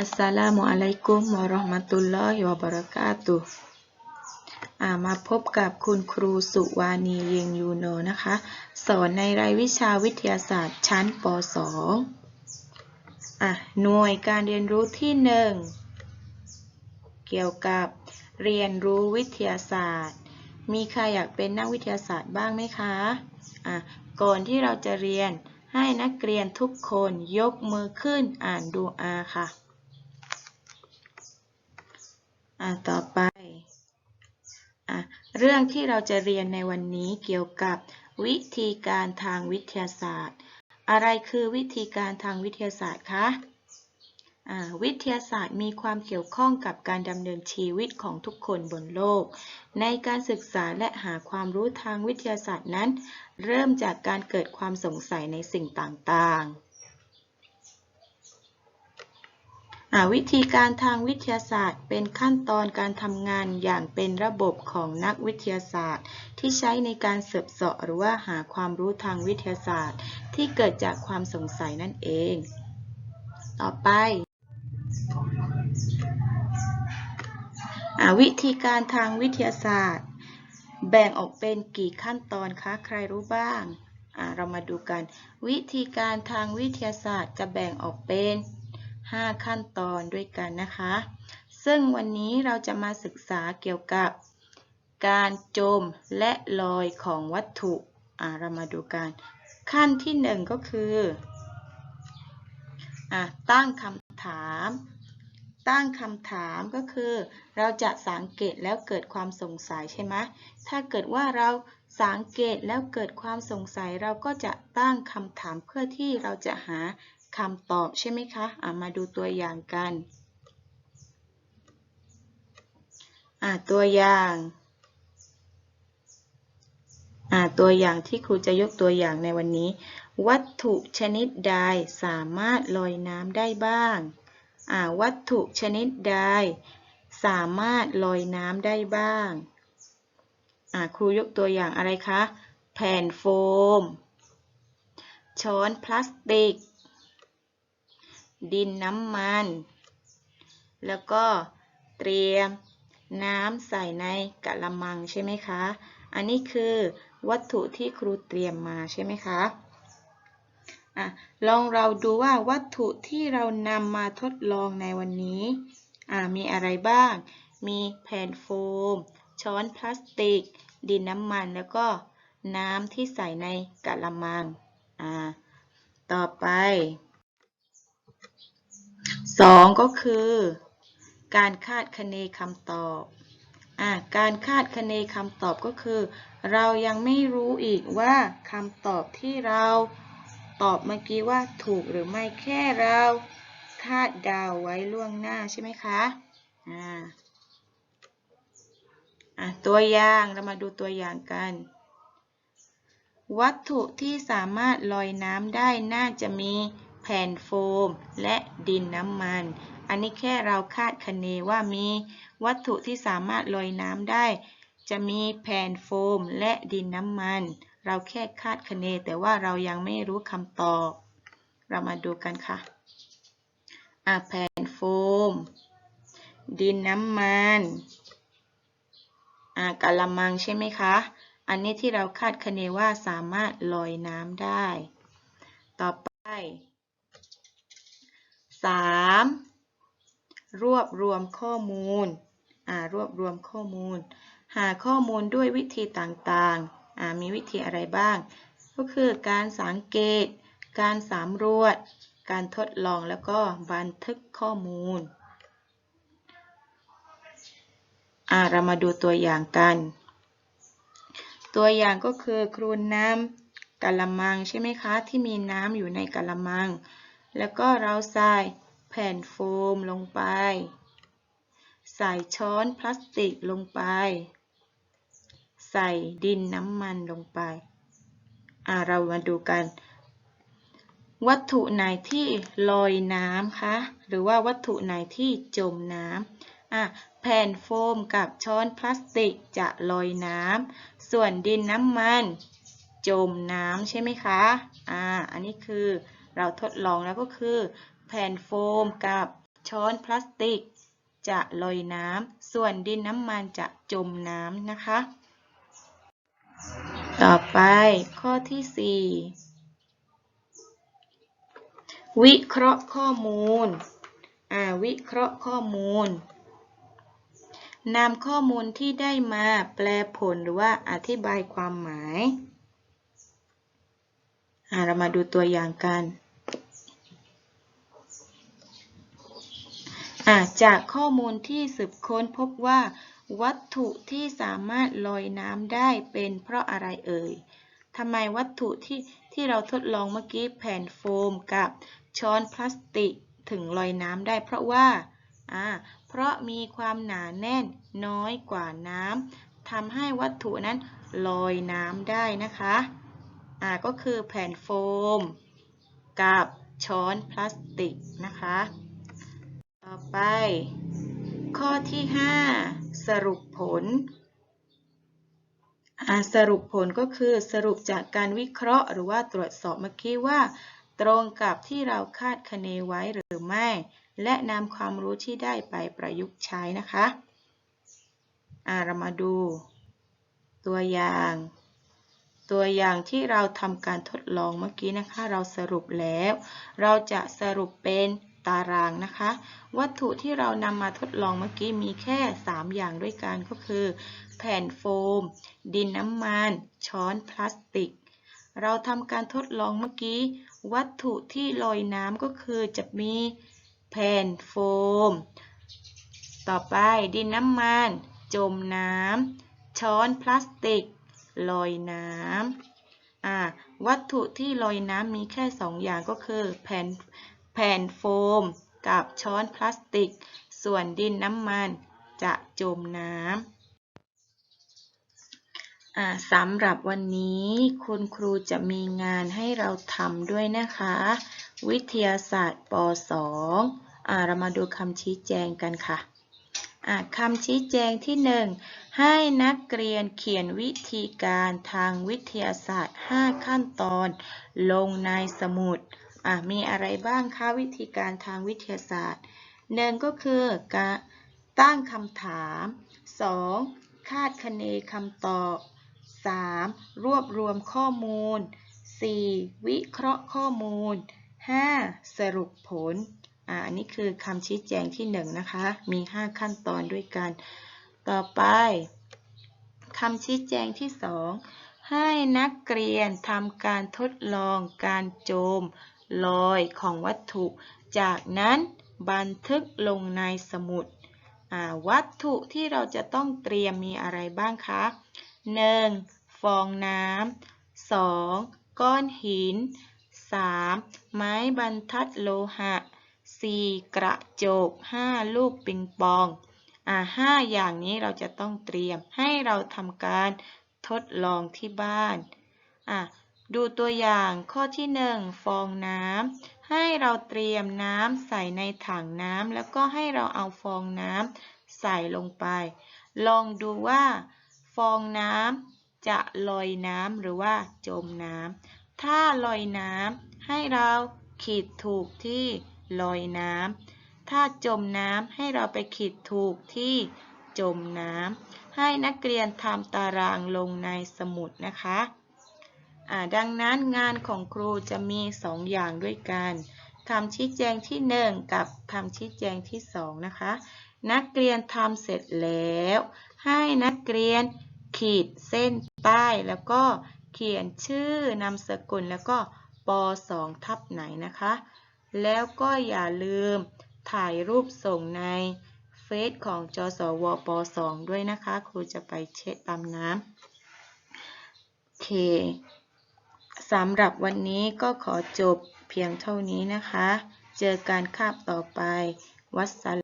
อัสสลามุอะลัยกุมวะเราะห์มะตุลลอฮิวะบะเราะกาตุฮ์อ่ามาพบกับคุณครูสุวานีเยงยูโนนะคะ สอนในรายวิชาวิทยาศาสตร์ชั้นป .2 อะหน่วยการเรียนรู้ที่ 1 เกี่ยวกับเรียนรู้วิทยาศาสตร์ มีใครอยากเป็นนักวิทยาศาสตร์บ้างไหมคะอะก่อนที่เราจะเรียนให้นักเรียนทุกคนยกมือขึ้นอ่านดูอาค่ะ อะต่อไปอะเรื่องที่เราจะเรียนในวันนี้เกี่ยวกับวิธีการทางวิทยาศาสตร์ อะไรคือวิธีการทางวิทยาศาสตร์คะอ่าวิทยาศาสตร์มีความเกี่ยวข้องกับการดำเนินชีวิตของทุกคนบนโลก ในการศึกษาและหาความรู้ทางวิทยาศาสตร์นั้น เริ่มจากการเกิดความสงสัยในสิ่งต่างๆ อ่าวิธีการทางวิทยาศาสตร์ เป็นขั้นตอนการทำงานอย่างเป็นระบบของนักวิทยาศาสตร์ ที่ใช้ในการเสบเสาะหรือว่าหาความรู้ทางวิทยาศาสตร์ ที่เกิดจากความสงสัยนั่นเอง ต่อไปอวิธีการทางวิทยาศาสตร์ แบ่งออกเป็นกี่ขั้นตอนคะใครรู้บ้าง เรามาดูกัน วิธีการทางวิทยาศาสตร์จะแบ่งออกเป็น 5 ขั้นตอนด้วยกันนะคะ ซึ่งวันนี้เราจะมาศึกษาเกี่ยวกับ การจมและลอยของวัตถุเรามาดูกัน ขั้นที่ 1 ก็คืออตั้งคำถาม ตั้งคำถามก็คือ เราจะสังเกตแล้วเกิดความสงสัยใช่ไหมถ้าเกิดว่าเราสังเกตแล้วเกิดความสงสัยเราก็จะตั้งคำถามเพื่อที่เราจะหา คำตอบใช่ไหมคะะมาดูตัวอย่างกัน ตัวอย่างตัวอย่างที่ครูจะยกตัวอย่างในวันนี้ วัตถุชนิดใดสามารถลอยน้ำได้บ้าง วัตถุชนิดใดสามารถลอยน้ำได้บ้าง ครูยกตัวอย่างอะไรคะ แผ่นโฟม ช้อนพลาสติก ดินน้ำมัน แล้วก็เตรียมน้ำใส่ในกะละมังใช่ไหมคะ อันนี้คือวัตถุที่ครูเตรียมมาใช่ไหมคะอะลองเราดูว่าวัตถุที่เรานำมาทดลองในวันนี้มีอะไรบ้าง มีแผ่นโฟม ช้อนพลาสติก ดินน้ำมันแล้วก็น้ำที่ใส่ในกะละมัง ต่อไป สองก็คือ การคาดคะเนคำตอบอ่าการคาดคะเนคำตอบก็คือ เรายังไม่รู้อีกว่าคำตอบที่เราตอบเมื่อกี้ว่าถูกหรือไม่แค่เราคาดเดาวไว้ล่วงหน้าใช่ไหมคะอ่าอ่าตัวอย่างเรามาดูตัวอย่างกัน วัตถุที่สามารถลอยน้ำได้น่าจะมี แผ่นโฟม และดินน้ำมัน อันนี้แค่เราคาดคะเนว่ามีวัตถุที่สามารถลอยน้ำได้ จะมีแผ่นโฟม และดินน้ำมัน เราแค่คาดคะเนแต่ว่าเรายังไม่รู้คำตอบ เรามาดูกันค่ะอ่แผ่นโฟม ดินน้ำมันอ่ากะละมังใช่ไหมคะ อันนี้ที่เราคาดคะเนว่าสามารถลอยน้ำได้ ต่อไป 3. รวบรวมข้อมูลรวบรวมข้อมูล หาข้อมูลด้วยวิธีต่างๆ มีวิธีอะไรบ้าง ก็คือการสังเกต การสำรวจ การทดลองแล้วก็บันทึกข้อมูล เรามาดูตัวอย่างกัน ตัวอย่างก็คือครูน้ำกะละมังใช่ไหมคะ ที่มีน้ำอยู่ในกะละมัง แล้วก็เราใส่แผ่นโฟมลงไป ใส่ช้อนพลาสติกลงไป ใส่ดินน้ำมันลงไป อ่าเรามาดูกัน วัตถุไหนที่ลอยน้ำคะ หรือว่าวัตถุไหนที่จมน้ำอะแผ่นโฟมกับช้อนพลาสติกจะลอยน้ำ ส่วนดินน้ำมันจมน้ำใช่ไหมคะ อ่า อันนี้คือ เราทดลองแล้วก็คือ แผ่นโฟมกับช้อนพลาสติก จะลอยน้ำส่วนดินน้ำมันจะจมน้ำนะคะ ต่อไปข้อที่ 4 วิเคราะห์ข้อมูลอ่าวิเคราะห์ข้อมูลนำข้อมูลที่ได้มาแปลผลหรือว่าอธิบายความหมายอ่าเรามาดูตัวอย่างกัน อ่า จากข้อมูลที่สืบค้นพบว่า วัตถุที่สามารถลอยน้ำได้เป็นเพราะอะไรเอ่ยทำไมวัตถุที่ที่เราทดลองเมื่อกี้แผ่นโฟมกับช้อนพลาสติกถึงลอยน้ำได้เพราะว่าอ่า เพราะมีความหนาแน่นน้อยกว่าน้ำทำให้วัตถุนั้นลอยน้ำได้นะคะอ่าก็คือแผ่นโฟม กับช้อนพลาสติกนะคะ ต่อไป ข้อที่ 5 สรุปผลสรุปผลก็คือสรุปจากการวิเคราะห์ หรือว่าตรวจสอบเมื่อกี้ว่า ตรงกับที่เราคาดคะเนไว้หรือไม่ และนำความรู้ที่ได้ไปประยุกต์ใช้นะคะเรามาดู ตัวอย่าง ตัวอย่างที่เราทำการทดลองเมื่อกี้นะคะ เราสรุปแล้ว เราจะสรุปเป็น ตารางนะคะ วัตถุที่เรานำมาทดลองเมื่อกี้มีแค่ 3 อย่างด้วยกันก็คือ แผ่นโฟม ดินน้ำมัน ช้อนพลาสติก เราทำการทดลองเมื่อกี้ วัตถุที่ลอยน้ำก็คือจะมีแผ่นโฟม ต่อไปดินน้ำมัน จมน้ำช้อนพลาสติก ลอยน้ำวัตถุที่ลอยน้ำมีแค่ 2 อย่างก็คือ แผ่น แผ่นโฟม กับช้อนพลาสติก ส่วนดินน้ำมันจะจมน้ำสำหรับวันนี้คุณครูจะมีงานให้เราทำด้วยนะคะ วิทยาศาสตร์ป .2 เรามาดูคำชี้แจงกันค่ะคำชี้แจงที่ 1 ให้นักเรียนเขียนวิธีการทางวิทยาศาสตร์ 5 ขั้นตอน ลงในสมุด อ่ามีอะไรบ้างคะวิธีการทางวิทยาศาสตร์หนึ่งก็คือการตั้งคำถาม 2. คาดคะเนคำตอบ 3. รวบรวมข้อมูล 4. วิเคราะห์ข้อมูล 5. สรุปผลอ่าอันนี้คือคำชี้แจงที่1นะคะ มี 5 ขั้นตอนด้วยกัน ต่อไปคำชี้แจงที่ 2 ให้นักเรียนทำการทดลองการโจม ลอยของวัตถุ จากนั้นบันทึกลงในสมุด วัตถุที่เราจะต้องเตรียมมีอะไรบ้างคะ 1. ฟองน้ำ 2. ก้อนหิน 3. ไม้บรรทัดโลหะ 4. กระจก 5. ลูกปิงปองอ่าห้าอย่างนี้เราจะต้องเตรียมให้เราทำการทดลองที่บ้านอ่ ดูตัวอย่างข้อที่ 1 ฟองน้ำให้เราเตรียมน้ำใส่ในถังน้ำแล้วก็ให้เราเอาฟองน้ำใส่ลงไป ลองดูว่า ฟองน้ำจะลอยน้ำหรือว่าจมน้ำถ้าลอยน้ำให้เราขีดถูกที่ลอยน้ำถ้าจมน้ำให้เราไปขีดถูกที่จมน้ำให้นักเรียนทำตารางลงในสมุดนะคะ ดังนั้นงานของครูจะมีสองอย่างด้วยกันคำชี้แจงที่ 1 กับคำชี้แจงที่ 2 นะคะ นักเรียนทำเสร็จแล้ว ให้นักเรียนขีดเส้นใต้แล้วก็เขียนชื่อนามสกุลแล้วก็ป .2 ทับไหนนะคะ แล้วก็อย่าลืมถ่ายรูปส่งในเฟซของจสวป .2 ด้วยนะคะ ครูจะไปเช็ดตามน้ำโอเค สำหรับวันนี้ก็ขอจบเพียงเท่านี้นะคะ เจอการคาบต่อไป วัสส